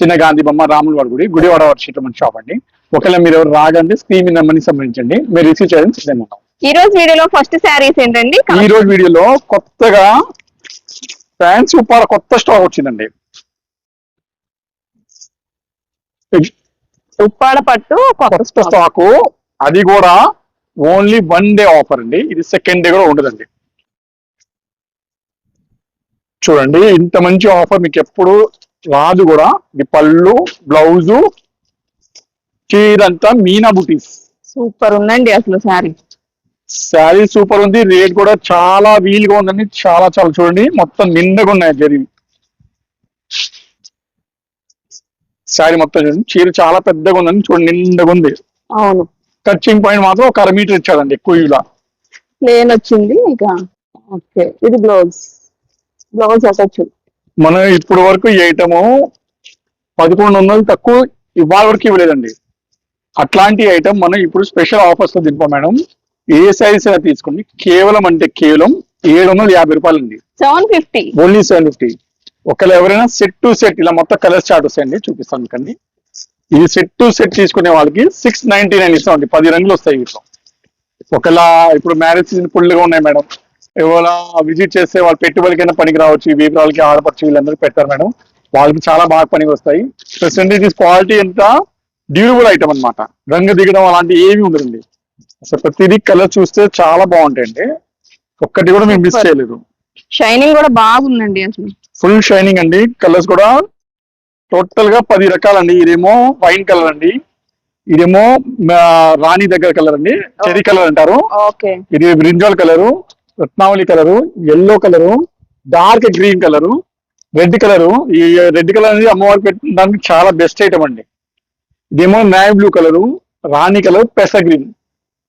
చిన్న గాంధీ బొమ్మ రాముల వారి గుడి గుడివాడ వారి షీట్ మన షాప్ అండి. ఒకవేళ మీరు ఎవరు రాగండి స్క్రీన్ మీద నెంబర్ని సంబంధించండి మీరు రిసీవ్ చేయడం సిద్ధంగా ఉన్నాం ఈ రోజు వీడియోలో ఫస్ట్ శారీస్ ఏంటండి? ఈ రోజు వీడియోలో కొత్తగా ఫ్యాన్స్ ఉప్పాల కొత్త స్టాక్ వచ్చిందండి. ఉప్పాడ పట్టు కొత్త స్టాక్. అది కూడా ఓన్లీ వన్ డే ఆఫర్ అండి. ఇది సెకండ్ డే కూడా ఉండదండి. చూడండి ఇంత మంచి ఆఫర్ మీకు ఎప్పుడు రాదు కూడా. ఇది పళ్ళు బ్లౌజు చీరంతా మీనా బుటీస్. సూపర్ ఉందండి అసలు శారీ. శారీ సూపర్ ఉంది. రేట్ కూడా చాలా వీలుగా ఉందండి. చాలా చాలా చూడండి. మొత్తం నిండుగా ఉన్నాయి జరిగి శారీ మొత్తం చూడండి. చీర చాలా పెద్దగా ఉందండి. చూడండి నిండుగా ఉంది. అవును. కచ్చింగ్ పాయింట్ మాత్రం ఒక అర మీటర్ ఇచ్చాడండి ఎక్కువ ఇలా ప్లేన్ వచ్చింది ఇక. ఓకే. ఇది బ్లౌజ్. బ్లౌజ్ అటచ్చు మనం ఇప్పుడు వరకు ఈ ఐటము పదకొండు వందలు తక్కువ ఇవాళ వరకు ఇవ్వలేదండి. అట్లాంటి ఐటమ్ మనం ఇప్పుడు స్పెషల్ ఆఫర్స్లో దింపాం మేడం. ఏ సైజ్ అయినా తీసుకోండి. కేవలం అంటే కేవలం ఏడు వందల యాభై రూపాయలు అండి seven fifty. Only seven fifty. ఒకవేళ ఎవరైనా సెట్ టు సెట్ ఇలా మొత్తం కలర్ చార్ట్ వస్తాయండి చూపిస్తాను కండి ఇది సెట్ టు సెట్ తీసుకునే వాళ్ళకి సిక్స్ నైన్టీ నైన్ ఇస్తామండి. పది రంగులు వస్తాయి వీటిలో ఒకవేళ ఇప్పుడు మ్యారేజ్ సీజన్ ఫుల్గా ఉన్నాయి మేడం. ఎవరైనా విజిట్ చేస్తే వాళ్ళు పెట్టుబడికైనా పనికి రావచ్చు. ఈ వీపురాలకి ఆడపడుచు వీళ్ళందరికీ పెట్టారు మేడం. వాళ్ళకి చాలా బాగా పనికి వస్తాయి. ప్రెసెంట్ ఇది క్వాలిటీ ఎంత? డ్యూరబుల్ ఐటమ్ అన్నమాట. రంగు దిగడం అలాంటి ఏమీ ఉండదండి. అసలు ప్రతిదీ కలర్ చూస్తే చాలా బాగుంటాయండి. ఒక్కటి కూడా మీరు మిస్. చేయలేదు. షైనింగ్ కూడా బాగుందండి అసలు. ఫుల్ షైనింగ్ అండి. కలర్స్ కూడా టోటల్గా పది రకాలండి. ఇదేమో వైన్ కలర్ అండి. ఇదేమో రాణి దగ్గర కలర్ అండి. చెరీ కలర్ అంటారు. ఇది బ్రింజాల్ కలరు రత్నావళి colour yellow colour dark green colour red colour. ఈ రెడ్ కలర్ అనేది అమ్మవారికి పెట్టడానికి చాలా బెస్ట్ ఐటమ్ అండి. ఇదేమో నాయ్ బ్లూ కలరు రాణి కలర్ పెస గ్రీన్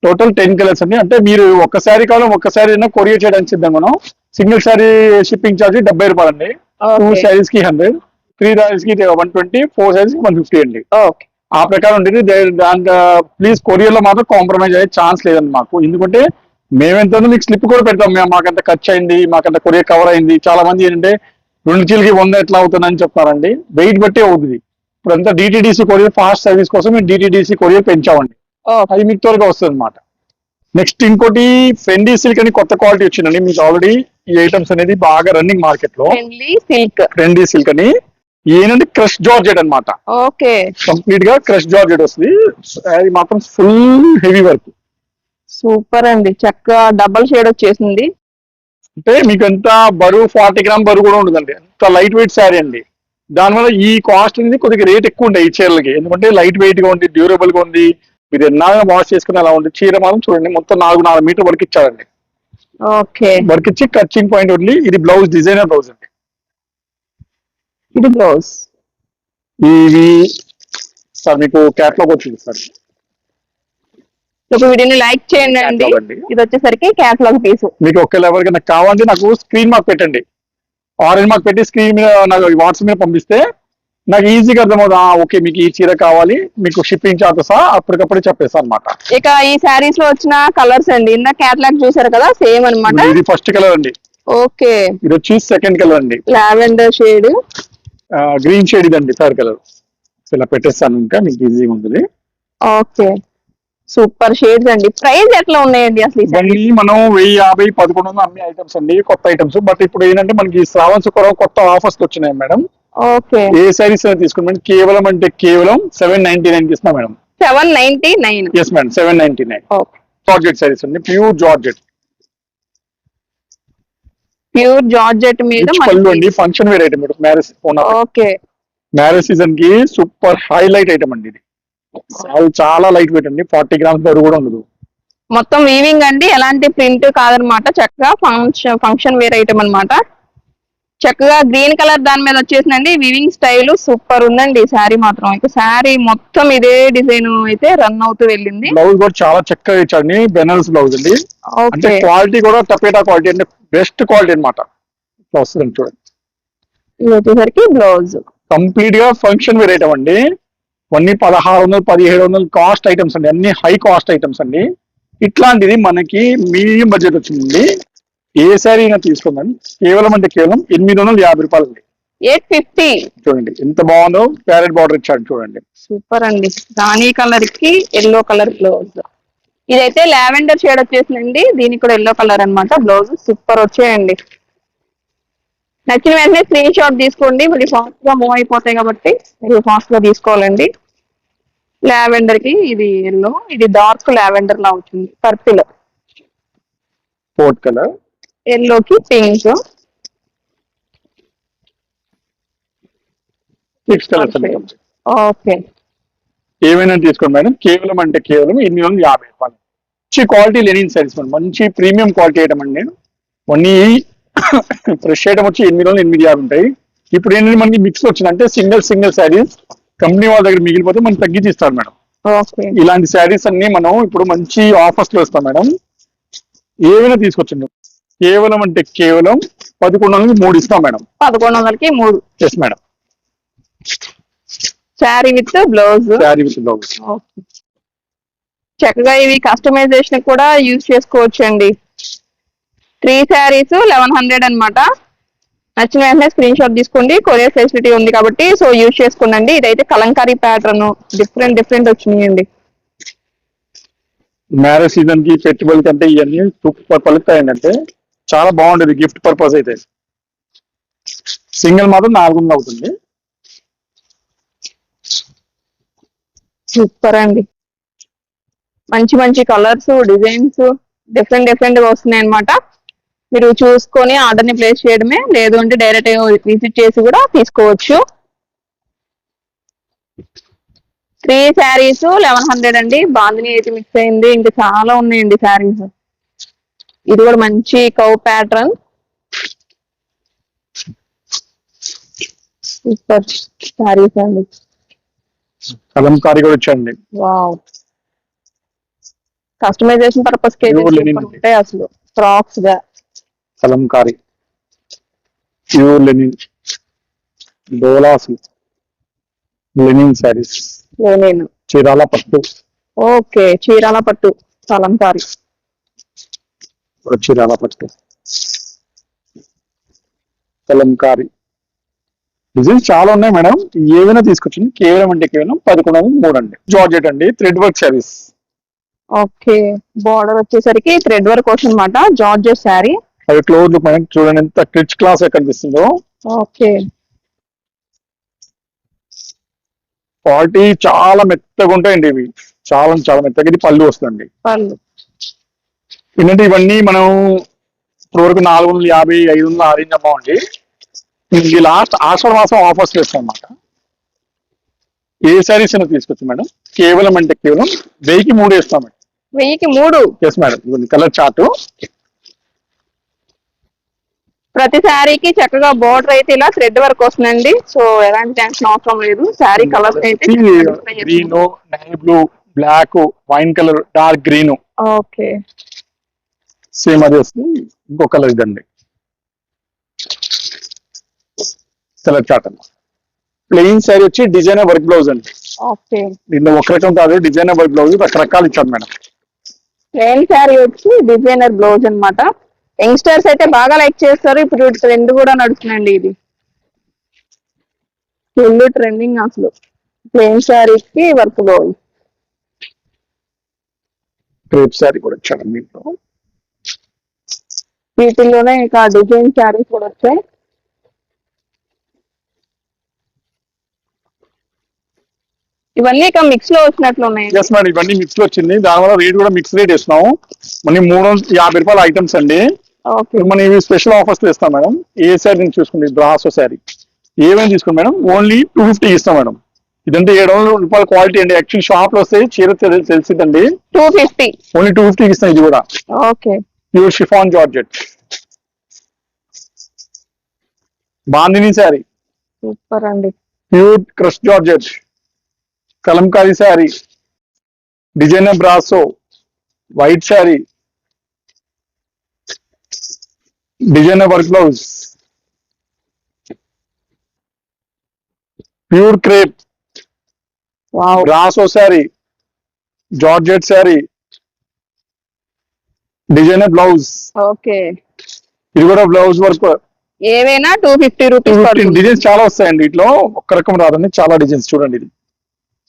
టోటల్ టెన్ కలర్స్ అండి. అంటే మీరు ఒక్క శారీ కావాలం ఒక్క శారీ అయినా కొరియర్ చేయడానికి సిద్ధం మనం సింగిల్ శారీ షిప్పింగ్ ఛార్జ్ డెబ్బై రూపాయలు అండి టూ శారీస్కి హండ్రెడ్ త్రీ శారీస్కి వన్ ట్వంటీ ఫోర్ శారీస్కి వన్ ఫిఫ్టీ అండి. ఆ ప్రకారం ఉంటుంది. దే- దాంట్లో ప్లీజ్ కొరియర్లో మాత్రం కాంప్రమైజ్ అయ్యే ఛాన్స్ లేదండి మాకు. ఎందుకంటే మేమెంత మీకు స్లిప్ కూడా పెడతాం. మేము మాకంత ఖర్చు అయింది మాకంత కొరియర్ కవర్ అయింది. చాలా మంది ఏంటంటే రెండు చీలకి వంద ఎట్లా అవుతుందని చెప్తారండి వెయిట్ బట్టి అవుతుంది. ఇప్పుడు అంతా డిటిడిసి కొరియర్ ఫాస్ట్ సర్వీస్ కోసం మేము డిటిడిసి కొరియర్ పెంచామండి. అది మీకు త్వరగా వస్తుంది అనమాట నెక్స్ట్ ఇంకోటి ఫెండీ సిల్క్ అని కొత్త క్వాలిటీ వచ్చిందండి. మీకు ఆల్రెడీ ఈ ఐటమ్స్ అనేది బాగా రన్నింగ్ మార్కెట్లో. సిల్క్ ఫెండీ సిల్క్ అని. ఏంటంటే క్రష్ జార్జెట్ అన్నమాట. ఓకే. కంప్లీట్గా క్రష్ జార్జెట్ వస్తుంది. అది మాత్రం ఫుల్ హెవీ వర్క్ సూపర్ అండి. చక్కగా డబల్ షేడ్ వచ్చేసింది. అంటే మీకు ఎంత బరువు ఫార్టీ గ్రామ్ బరువు కూడా ఉండదండి అంత లైట్ వెయిట్ శారీ అండి. దానివల్ల ఈ కాస్ట్ అనేది కొద్దిగా రేట్ ఎక్కువ ఉంటాయి ఈ చీరలకి. ఎందుకంటే లైట్ వెయిట్గా ఉంది డ్యూరబుల్గా ఉంది. మీరు ఎన్నాగా వాష్ చేసుకుని అలా ఉంది చీర మాత్రం చూడండి మొత్తం నాలుగు నాలుగు మీటర్ వరకు ఇచ్చారండి ఓకే. వర్క్ ఇచ్చి కచ్చింగ్ పాయింట్ ఓన్లీ ఇది బ్లౌజ్ డిజైనర్ బ్లౌజ్ అండి. ఇది బ్లౌజ్. ఇది సార్ మీకు క్యాట్లాగ్ వచ్చింది సార్. ఒక వీడియోని లైక్ చేయండి అండి. ఇది వచ్చేసరికి క్యాటలాగ్ పీస్ మీకు ఒకవేళ ఎవరికైనా కావాలంటే నాకు స్క్రీన్ మార్క్ పెట్టండి. ఆరెంజ్ మార్క్ పెట్టి స్క్రీన్ మీద నాకు వాట్సాప్ మీద పంపిస్తే నాకు ఈజీగా అర్థమవుతుంది. ఓకే మీకు ఈ చీర కావాలి మీకు షిప్పింగ్ చార్జెస్ అప్పటికప్పుడే చెప్పేస్తాను అనమాట ఇక ఈ శారీస్లో వచ్చిన కలర్స్ అండి. ఇందా క్యాటలాగ్ చూసారు కదా సేమ్ అన్నమాట. ఇది ఫస్ట్ కలర్ అండి. ఓకే ఇది వచ్చి సెకండ్ కలర్ అండి. లావెండర్ షేడ్ గ్రీన్ షేడ్ ఇదండి థర్డ్ కలర్ ఇలా పెట్టేస్తాను ఇంకా మీకు ఈజీగా ఉంటుంది. ఓకే సూపర్ షేడ్స్ అండి. ప్రైస్ ఎట్లా ఉన్నాయండి అసలు ఇవన్నీ మనం వెయ్యి యాభై పదకొండు వందలు అమ్మే ఐటమ్స్ అండి కొత్త ఐటమ్స్ బట్ ఇప్పుడు ఏంటంటే మనకి శ్రావణ శుక్రవారం కొత్త ఆఫర్స్ వచ్చినాయి మేడం. ఓకే. ఏ సారీస్ తీసుకుని కేవలం అంటే కేవలం సెవెన్ నైన్టీ నైన్ ఇస్తున్నా madam. Seven ninety nine yes madam seven ninety nine okay. Georgette saris అండి ప్యూర్ జార్జెట్ ప్యూర్ జార్జెట్ మీద పళ్ళు అండి function wear item marriage okay. Marriage సీజన్కి సూపర్ హైలైట్ ఐటమ్ అండి ఇది. చాలా లైట్ వెయిట్ అండి. ఫార్టీ గ్రామ్స్ బరువు కూడా ఉండదు. మొత్తం వీవింగ్ అండి. ఎలాంటి ప్రింట్ కాదనమాట. చక్కగా ఫంక్షన్ ఫంక్షన్ వేర్ ఐటమ్ అన్నమాట. చక్కగా గ్రీన్ కలర్ దాని మీద వచ్చేసిందండి. వీవింగ్ స్టైల్ సూపర్ ఉందండి. శారీ మాత్రం. ఇక శారీ మొత్తం ఇదే డిజైన్ అయితే రన్ అవుతూ వెళ్ళింది. బ్లౌజ్ కూడా చాలా చక్కగా ఇచ్చాడండి బెనారస్ బ్లౌజ్ అండి. అంటే క్వాలిటీ కూడా టపేటా క్వాలిటీ అంటే బెస్ట్ క్వాలిటీ అనమాట చూడండి. ఇది వచ్చేసరికి బ్లౌజ్ కంప్లీట్గా ఫంక్షన్ వేర్ ఐటమ్ అండి. అన్ని పదహారు వందలు పదిహేడు వందలు కాస్ట్ ఐటమ్స్ అండి. అన్ని హై కాస్ట్ ఐటమ్స్ అండి. ఇట్లాంటిది మనకి మీడియం బడ్జెట్ వచ్చింది ఏ శారీ అయినా తీసుకోండి. కేవలం అంటే కేవలం ఎనిమిది వందల యాభై రూపాయలు అండి. Eight fifty? చూడండి ఎంత బాగుందో ప్యారెట్ బార్డర్ ఇచ్చాడు చూడండి. సూపర్ అండి. రాణి కలర్కి ఎల్లో కలర్ బ్లౌజ్ ఇదైతే లావెండర్ షేడ్ వచ్చేసిందండి. దీనికి కూడా ఎల్లో కలర్ అన్నమాట. బ్లౌజ్ సూపర్ వచ్చేయండి. నచ్చిన వెంటనే స్క్రీన్ షాట్ తీసుకోండి. మళ్ళీ ఫాస్ట్గా మూవ్ అయిపోతాయి కాబట్టి మీరు ఫాస్ట్గా తీసుకోవాలండి. లావెండర్కి ఇది ఎల్లో ఇది డార్క్ లావెండర్ లా వచ్చింది పర్పుల్. కోట్ కలర్ ఎల్లోకి పింక్. సిక్స్ కలర్స్ ఓకే ఏమైనా తీసుకోండి మేడం. కేవలం అంటే కేవలం ఎనిమిది వందల యాభై రూపాయలు. మంచి క్వాలిటీ లెనిన్ సారీస్ మేడం. మంచి ప్రీమియం క్వాలిటీ ఐటమ్ అండి నేను అన్ని ఫ్రెష్ ఐటమ్ వచ్చి ఎనిమిది వందలు ఎనిమిది యాభై ఉంటాయి. ఇప్పుడు ఏంటంటే మనకి మిక్స్ వచ్చిందంటే సింగిల్ సింగిల్ శారీస్ కంపెనీ వాళ్ళ దగ్గర మిగిలిపోతే మనం తగ్గించి ఇస్తారు మేడం ఇలాంటి శారీస్ అన్ని మనం ఇప్పుడు మంచి ఆఫర్స్లో ఇస్తాం మేడం. ఏమైనా తీసుకొచ్చింది కేవలం అంటే కేవలం పదకొండు వందలకి మూడు ఇస్తాం మేడం. పదకొండు వందలకి మూడు. Yes madam. Sari with blouse sari with blouse. చక్కగా ఇవి కస్టమైజేషన్ కూడా యూజ్ చేసుకోవచ్చు అండి త్రీ శారీస్ లెవెన్ హండ్రెడ్ అన్నమాట. నచ్చిన వెంటనే స్క్రీన్ షాట్ తీసుకోండి. కొరియర్ ఫెసిలిటీ ఉంది కాబట్టి సో యూజ్ చేసుకోండి ఇదైతే కలంకారీ ప్యాటర్న్ డిఫరెంట్ డిఫరెంట్ వచ్చినాయండి. మ్యారేజ్ సీజన్కి పెట్టుబడులకి అంటే ఇవన్నీ సూపర్ పలుకుతాయండి అంటే చాలా బాగుండేది గిఫ్ట్ పర్పస్ అయితే. సింగిల్ మాత్రం నాలుగు వందలు అవుతుంది. సూపర్ అండి. మంచి మంచి కలర్స్ డిజైన్స్ డిఫరెంట్ డిఫరెంట్గా వస్తున్నాయి అన్నమాట మీరు చూసుకొని ఆర్డర్ని ప్లేస్ చేయడమే లేదు అంటే డైరెక్ట్ విజిట్ చేసి కూడా తీసుకోవచ్చు. త్రీ శారీస్ లెవెన్ హండ్రెడ్ అండి. బాందిని అయితే మిక్స్ అయింది. ఇంకా చాలా ఉన్నాయండి శారీస్ ఇది కూడా మంచి కౌ ప్యాటర్న్ సూపర్ శారీస్ అండి. కలంకారీ కూడా వావ్ కస్టమైజేషన్ పర్పస్కి. ఉంటాయి అసలు. ఫ్రాక్స్గా. Kalamkari pure linen. Doulos linen saris. నేను చీరాల పట్టు. ఓకే చీరాల పట్టు కలంకారీ చీరాల పట్టు. కలంకారీ డిజైన్స్ చాలా ఉన్నాయి మేడం. ఏమైనా తీసుకొచ్చింది కేవలం అంటే కేవలం పదకొండు మూడు అండి. జార్జెట్ అండి thread work saris. Okay border వచ్చేసరికి థ్రెడ్ వర్క్ కోసం అనమాట జార్జెట్ శారీ. అవి క్లోజ్ లుక్ మేడం చూడండి ఎంత రిచ్ క్లాస్ కనిపిస్తుందో. ఓకే. క్వాలిటీ చాలా మెత్తగా ఉంటాయండి ఇవి. చాలా చాలా మెత్తగా. ఇది పళ్ళు వస్తుంది పళ్ళు. ఏంటంటే ఇవన్నీ మనం ఇప్పుడు వరకు నాలుగు వందల యాభై ఐదు వందల ఆరేంజ్ అమ్మామండి. ఇది లాస్ట్ ఆషాఢ మాసం ఆఫర్స్ చేస్తాం అన్నమాట ఏ శారీస్ అయినా తీసుకొచ్చు మేడం. కేవలం అంటే కేవలం వెయ్యికి మూడు వేస్తాం మేడం వెయ్యికి మూడు? Yes madam colour chart. ప్రతి శారీకి చక్కగా బార్డర్ అయితే ఇలా థ్రెడ్ వర్క్ వస్తుందండి. సో ఎలాంటి టెన్షన్ అవసరం లేదు. శారీ కలర్ అయితే green blue black wine colour dark green okay same అదే వస్తుంది. ఇంకో కలర్ ఇదండి చార్ట్ అన్నమాట ప్లెయిన్ శారీ వచ్చి డిజైనర్ వర్క్ బ్లౌజ్ అండి. ఓకే దీంట్లో ఒక రకం కాదు డిజైనర్ వర్క్ బ్లౌజ్ రకరకాలు ఇచ్చారు మేడం. ప్లెయిన్ శారీ వచ్చి డిజైనర్ బ్లౌజ్ అన్నమాట. యంగ్స్టర్స్ అయితే బాగా లైక్ చేస్తారు. ఇప్పుడు ట్రెండ్ కూడా నడుస్తుందండి ఇది. ఫుల్ ట్రెండింగ్ అసలు. ప్లెయిన్ శారీకి వర్క్ బ్లౌజ్ క్రేప్ శారీ కూడా దీంట్లో వీటిల్లోనే ఇక డిజైన్ శారీస్ కూడా వచ్చాయి. ఇవన్నీ ఇక మిక్స్లో వచ్చినట్లు ఉన్నాయి. ఎస్ మేడం ఇవన్నీ మిక్స్లో వచ్చింది. దానివల్ల రేట్ కూడా మిక్స్ రేట్ ఇస్తున్నాము మన మూడు వందల యాభై రూపాయల ఐటమ్స్ అండి. మనం ఇవి స్పెషల్ ఆఫర్స్ ఇస్తాం మేడం ఏ శారీ చూసుకోండి బ్రాసో శారీ ఏమైనా తీసుకోండి మేడం ఓన్లీ టూ ఫిఫ్టీ ఇస్తాం మేడం ఇదంతా ఏడు వందల రూపాయల క్వాలిటీ అండి. యాక్చువల్ షాప్లో వస్తాయి చీర తెలి- తెలిసిందండి టూ ఫిఫ్టీ ఓన్లీ టూ ఫిఫ్టీకి ఇస్తాం ఇది కూడా. Okay pure chiffon georgette bandhani sari super అండి. Pure crush georgette kalamkari sari designer brasso white sari designer work blouse pure crepe brasso sari georgette sari designer blouse. Okay. ఇది కూడా blouse work. ఏవైనా two fifty rupees designs చాలా వస్తాయండి. ఇట్లో ఒక్క రకం రాదండి. చాలా డిజైన్స్ చూడండి ఇది.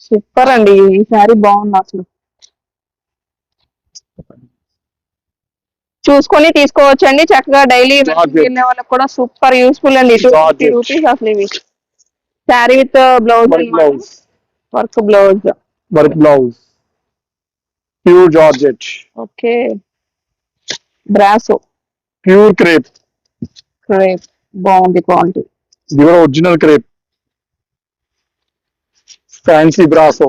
సూపర్ అండి. ఈ శారీ బాగుంది అసలు. చూసుకొని తీసుకోవచ్చు అండి చక్కగా డైలీ. వెళ్ళే వాళ్ళకి కూడా సూపర్ యూస్ఫుల్ అండి. Two fifty Georgette. రూపీస్ అసలు ఇవి. Sari with blouse work blouse work blouse pure georgette okay. Brasso pure crepe crepe బాగుంది క్వాలిటీ. ఇది కూడా original crepe fancy brasso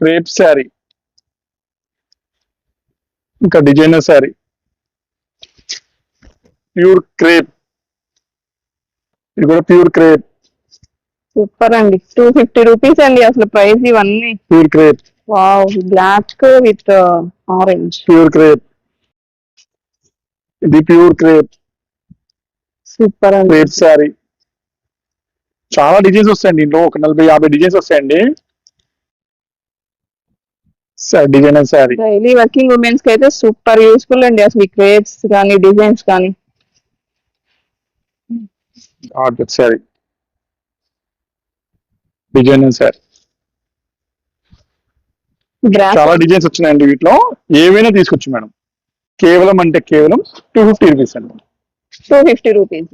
crepe sari ఇంకా డిజైనర్ శారీ ప్యూర్ క్రేప్ ఇది కూడా ప్యూర్ క్రేప్ సూపర్ అండి. Two fifty rupees అండి అసలు ప్రైస్ ఇవన్నీ. Pure crepe wow black with orange pure crepe ఇది ప్యూర్ క్రేప్ సూపర్ అండి. క్రేప్ శారీ చాలా డిజైన్స్ వస్తాయండి. ఇంట్లో ఒక నలభై యాభై డిజైన్స్ వస్తాయండి. డిజైనర్ శారీ డైలీ వర్కింగ్ ఉమెన్స్కి అయితే సూపర్ యూస్ఫుల్ అండి. అసలు ఈ క్రేప్స్ కానీ డిజైన్స్ కానీ. ఆర్డర్ డిజైనర్ శారీ బ్రాస్ చాలా డిజైన్స్ వచ్చినాయండి వీటిలో. ఏవైనా తీసుకొచ్చు మేడం. కేవలం అంటే కేవలం టూ ఫిఫ్టీ రూపీస్ అండి. Two fifty rupees